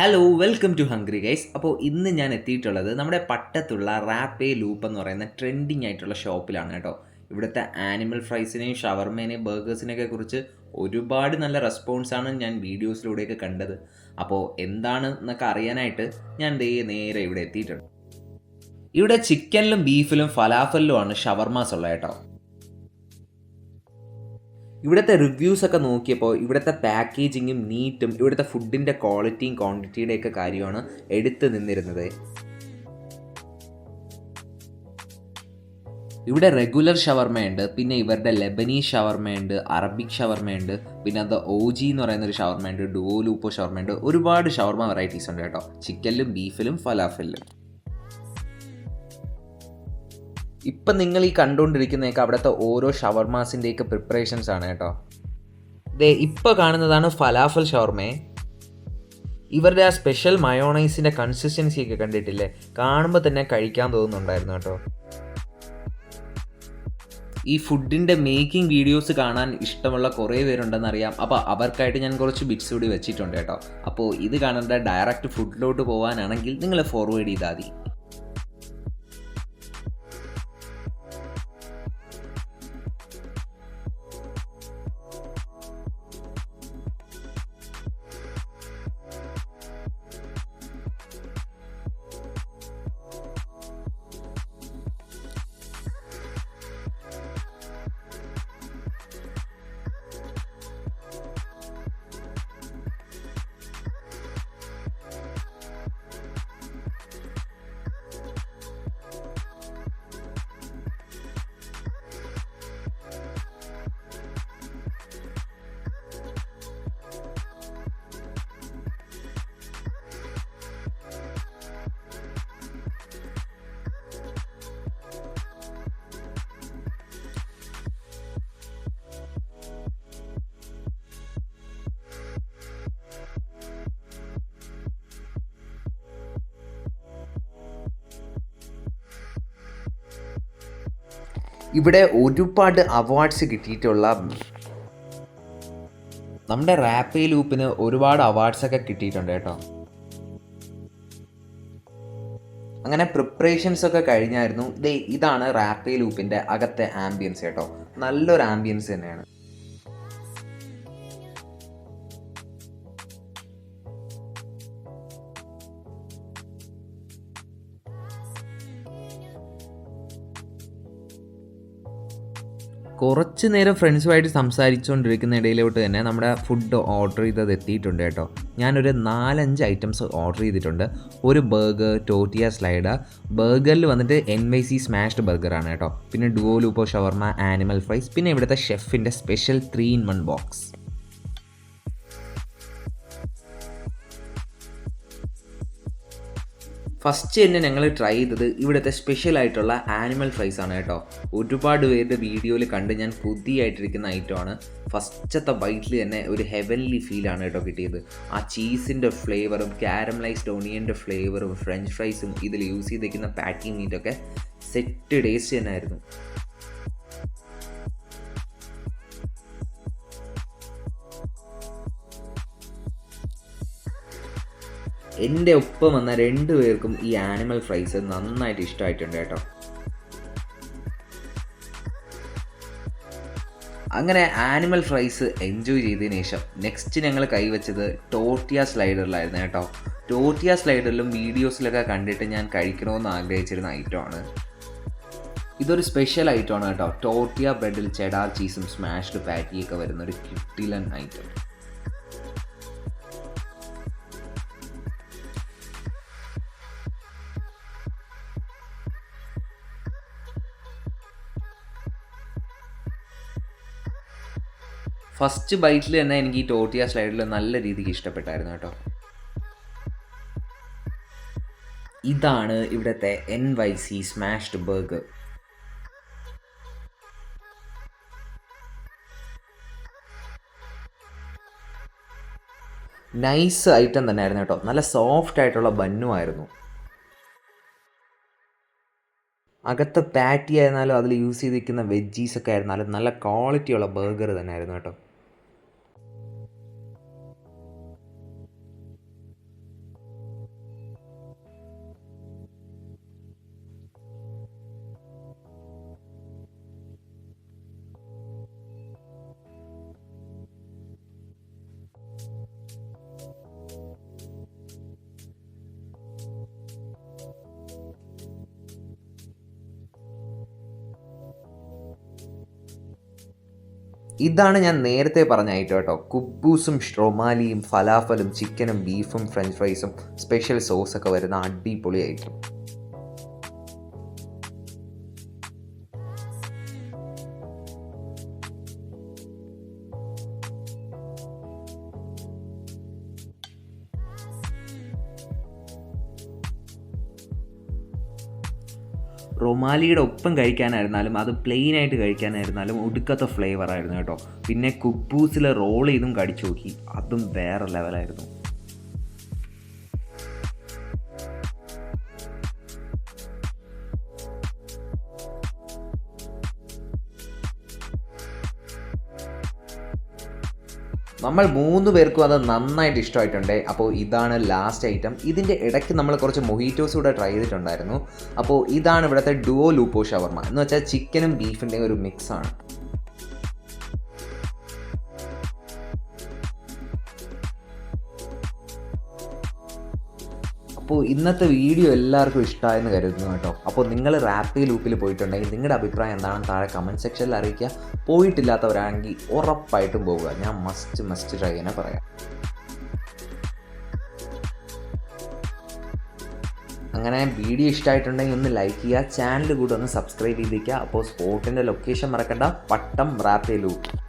Hello welcome to hungry guys അപ്പോൾ ഇന്ന് ഞാൻ എത്തിയിട്ടുള്ളത് നമ്മുടെ പട്ടത്തുള്ള റാപ്പേ ലൂപ്പ് എന്ന് പറയുന്ന ട്രെൻഡിങ് ആയിട്ടുള്ള ഷോപ്പിലാണ് കേട്ടോ. ഇവിടുത്തെ ആനിമൽ ഫ്രൈസിനെയും ഷവർമേനെയും ബർഗേഴ്സിനെയൊക്കെ കുറിച്ച് ഒരുപാട് നല്ല റെസ്പോൺസാണ് ഞാൻ വീഡിയോസിലൂടെയൊക്കെ കണ്ടത്. അപ്പോൾ എന്താണ് എന്നൊക്കെ അറിയാനായിട്ട് ഞാൻ ദേ നേരെ ഇവിടെ എത്തിയിട്ടുണ്ട്. ഇവിടെ ചിക്കനിലും ബീഫിലും ഫലാഫലിലുമാണ് ഷവർമാസ് ഉള്ളത് കേട്ടോ. ഇവിടുത്തെ റിവ്യൂസ് ഒക്കെ നോക്കിയപ്പോൾ ഇവിടുത്തെ പാക്കേജിങ്ങും നീറ്റും ഇവിടുത്തെ ഫുഡിന്റെ ക്വാളിറ്റിയും ക്വാണ്ടിറ്റിയുടെ ഒക്കെ കാര്യമാണ് എടുത്തു നിന്നിരുന്നത്. ഇവിടെ റെഗുലർ ഷവർമയുണ്ട് പിന്നെ ഇവരുടെ ലെബനീസ് ഷവർമയുണ്ട് അറബിക് ഷവർമയുണ്ട് പിന്നെ അത് ഓജി എന്ന് പറയുന്ന ഒരു ഷവർമയുണ്ട് ഡുവോ ലൂപ്പോ ഷവർമയുണ്ട് ഒരുപാട് ഷവർമ വെറൈറ്റീസ് ഉണ്ട് കേട്ടോ. ചിക്കനിലും ബീഫിലും ഫലാഫലിലും ഇപ്പം നിങ്ങൾ ഈ കണ്ടുകൊണ്ടിരിക്കുന്നതൊക്കെ അവിടുത്തെ ഓരോ ഷവർമാസിന്റെയൊക്കെ പ്രിപ്പറേഷൻസ് ആണ് കേട്ടോ. ദേ ഇപ്പോൾ കാണുന്നതാണ് ഫലാഫൽ ഷവർമേ. ഇവരുടെ ആ സ്പെഷ്യൽ മയോണൈസിന്റെ കൺസിസ്റ്റൻസിയൊക്കെ കണ്ടിട്ടില്ലേ? കാണുമ്പോൾ തന്നെ കഴിക്കാൻ തോന്നുന്നുണ്ടായിരുന്നു കേട്ടോ. ഈ ഫുഡിന്റെ മേക്കിംഗ് വീഡിയോസ് കാണാൻ ഇഷ്ടമുള്ള കുറേ പേരുണ്ടെന്ന് അറിയാം അപ്പോൾ അവർക്കായിട്ട് ഞാൻ കുറച്ച് ബിറ്റ്സ് കൂടി വെച്ചിട്ടുണ്ട് കേട്ടോ. അപ്പോൾ ഇത് കാണേണ്ട ഡയറക്റ്റ് ഫുഡിലോട്ട് പോകാനാണെങ്കിൽ നിങ്ങൾ ഫോർവേഡ് ചെയ്താൽ മതി. ഇവിടെ ഒരുപാട് അവാർഡ്സ് കിട്ടിയിട്ടുള്ള നമ്മുടെ റാപ്പേ ലൂപ്പിന് ഒരുപാട് അവാർഡ്സ് ഒക്കെ കിട്ടിയിട്ടുണ്ട് കേട്ടോ. അങ്ങനെ പ്രിപ്പറേഷൻസ് ഒക്കെ കഴിഞ്ഞായിരുന്നു. ദേ ഇതാണ് റാപ്പേ ലൂപ്പിന്റെ അകത്തെ ആംബിയൻസ് കേട്ടോ. നല്ലൊരു ആംബിയൻസ് തന്നെയാണ്. കുറച്ച് നേരം ഫ്രണ്ട്സുമായിട്ട് സംസാരിച്ചുകൊണ്ടിരിക്കുന്ന ഇടയിലോട്ട് തന്നെ നമ്മുടെ ഫുഡ് ഓർഡർ ചെയ്തത് എത്തിയിട്ടുണ്ട് കേട്ടോ. ഞാനൊരു നാലഞ്ച് ഐറ്റംസ് ഓർഡർ ചെയ്തിട്ടുണ്ട്. ഒരു ബർഗർ ടോട്ടിയ സ്ലൈഡർ ബർഗറിൽ വന്നിട്ട് എൻ വൈ സി സ്മാഷ്ഡ് ബർഗറാണ് കേട്ടോ. പിന്നെ ഡുവോ ലൂപ്പോ ഷവർമ ആനിമൽ ഫ്രൈസ് പിന്നെ ഇവിടുത്തെ ഷെഫിന്റെ special three in one box first തന്നെ ഞങ്ങൾ ട്രൈ ചെയ്തത് ഇവിടുത്തെ സ്പെഷ്യൽ ആയിട്ടുള്ള ആനിമൽ ഫ്രൈസ് ആണ് കേട്ടോ. ഒരുപാട് പേരുടെ വീഡിയോയിൽ കണ്ട് ഞാൻ പുതിയായിട്ടിരിക്കുന്ന ഐറ്റമാണ് ഫസ്റ്റത്തെ ബൈറ്റിൽ തന്നെ ഒരു ഹെവൻലി ഫീലാണ് കേട്ടോ കിട്ടിയത്. ആ ചീസിന്റെ ഫ്ലേവറും കാരമലൈസ്ഡ് ഓണിയന്റെ ഫ്ലേവറും ഫ്രഞ്ച് ഫ്രൈസും ഇതിൽ യൂസ് ചെയ്തിരിക്കുന്ന പാക്കിംഗ് മീറ്റൊക്കെ സെറ്റ് ടേസ്റ്റ് തന്നെ ആയിരുന്നു. എന്റെ ഒപ്പം വന്ന രണ്ടു പേർക്കും ഈ ആനിമൽ ഫ്രൈസ് നന്നായിട്ട് ഇഷ്ടമായിട്ടുണ്ട് കേട്ടോ. അങ്ങനെ ആനിമൽ ഫ്രൈസ് എൻജോയ് ചെയ്തതിന് ശേഷം നെക്സ്റ്റ് ഞങ്ങൾ കൈവച്ചത് ടോട്ടിയ സ്ലൈഡറിലായിരുന്നു കേട്ടോ. ടോട്ടിയ സ്ലൈഡറിലും വീഡിയോസിലൊക്കെ കണ്ടിട്ട് ഞാൻ കഴിക്കണമെന്ന് ആഗ്രഹിച്ചിരുന്ന ഐറ്റമാണ് ഇതൊരു സ്പെഷ്യൽ ഐറ്റമാണ് കേട്ടോ. ടോട്ടിയ ബ്രെഡിൽ ചെഡാർ ചീസും സ്മാഷ്ഡ് പാറ്റിയൊക്കെ വരുന്ന ഒരു കിട്ടിലൻ ഐറ്റം ഫസ്റ്റ് ബൈറ്റിൽ തന്നെ എനിക്ക് ഈ ടോട്ടിയ സ്ലൈഡിൽ നല്ല രീതിക്ക് ഇഷ്ടപ്പെട്ടായിരുന്നു കേട്ടോ. ഇതാണ് ഇവിടുത്തെ N Y C smashed burger nice item തന്നെയായിരുന്നു കേട്ടോ. നല്ല സോഫ്റ്റ് ആയിട്ടുള്ള ബന്നുമായിരുന്നു അകത്ത് പാറ്റി ആയിരുന്നാലും അതിൽ യൂസ് ചെയ്തിരിക്കുന്ന വെജീസ് ഒക്കെ ആയിരുന്നാലും നല്ല ക്വാളിറ്റിയുള്ള ബർഗർ തന്നെയായിരുന്നു കേട്ടോ. ഇതാണ് ഞാൻ നേരത്തെ പറഞ്ഞ ഐറ്റം കേട്ടോ. കുബ്ബൂസും ഷ്രൊമാലിയും ഫലാഫലും ചിക്കനും ബീഫും ഫ്രഞ്ച് ഫ്രൈസും സ്പെഷ്യൽ സോസൊക്കെ വരുന്ന അടിപൊളി ഐറ്റം റൊമാലിയുടെ ഒപ്പം കഴിക്കാനായിരുന്നാലും അത് പ്ലെയിൻ ആയിട്ട് കഴിക്കാനായിരുന്നാലും ഒടുക്കത്തെ ഫ്ലേവറായിരുന്നു കേട്ടോ. പിന്നെ കുബൂസിൽ റോൾ ചെയ്തും കടിച്ചു നോക്കി. അതും വേറെ ലെവലായിരുന്നു നമ്മൾ മൂന്ന് പേർക്കും അത് നന്നായിട്ട് ഇഷ്ടമായിട്ടുണ്ട്. അപ്പോൾ ഇതാണ് ലാസ്റ്റ് ഐറ്റം ഇതിന്റെ ഇടയ്ക്ക് നമ്മൾ കുറച്ച് മൊഹീറ്റോസ് കൂടെ ട്രൈ ചെയ്തിട്ടുണ്ടായിരുന്നു. അപ്പോൾ ഇതാണ് ഇവിടുത്തെ ഡുവോ ലൂപ്പോ ഷവർമ എന്ന് വെച്ചാൽ ചിക്കനും ബീഫിന്റെയും ഒരു മിക്സ് അപ്പോൾ ഇന്നത്തെ വീഡിയോ എല്ലാവർക്കും ഇഷ്ടമായെന്ന് കരുതുന്നു കേട്ടോ. അപ്പോൾ നിങ്ങൾ റാപ്പി ലൂപ്പിൽ പോയിട്ടുണ്ടെങ്കിൽ നിങ്ങളുടെ അഭിപ്രായം എന്താണെന്ന് താഴെ കമന്റ് സെക്ഷനിൽ അറിയിക്കുക. പോയിട്ടില്ലാത്തവരാണെങ്കിൽ ഉറപ്പായിട്ടും പോവുക. ഞാൻ മസ്റ്റ് മസ്റ്റ് ട്രൈ ചെയ്യാനേ പറയാം. അങ്ങനെ വീഡിയോ ഇഷ്ടമായിട്ടുണ്ടെങ്കിൽ ഒന്ന് ലൈക്ക് ചെയ്യുക. ചാനൽ കൂടെ ഒന്ന് സബ്സ്ക്രൈബ് ചെയ്തിരിക്കുക. അപ്പോൾ സ്പോട്ടിന്റെ ലൊക്കേഷൻ മറക്കണ്ട. പട്ടം റാപ്പേ ലൂപ്പ്.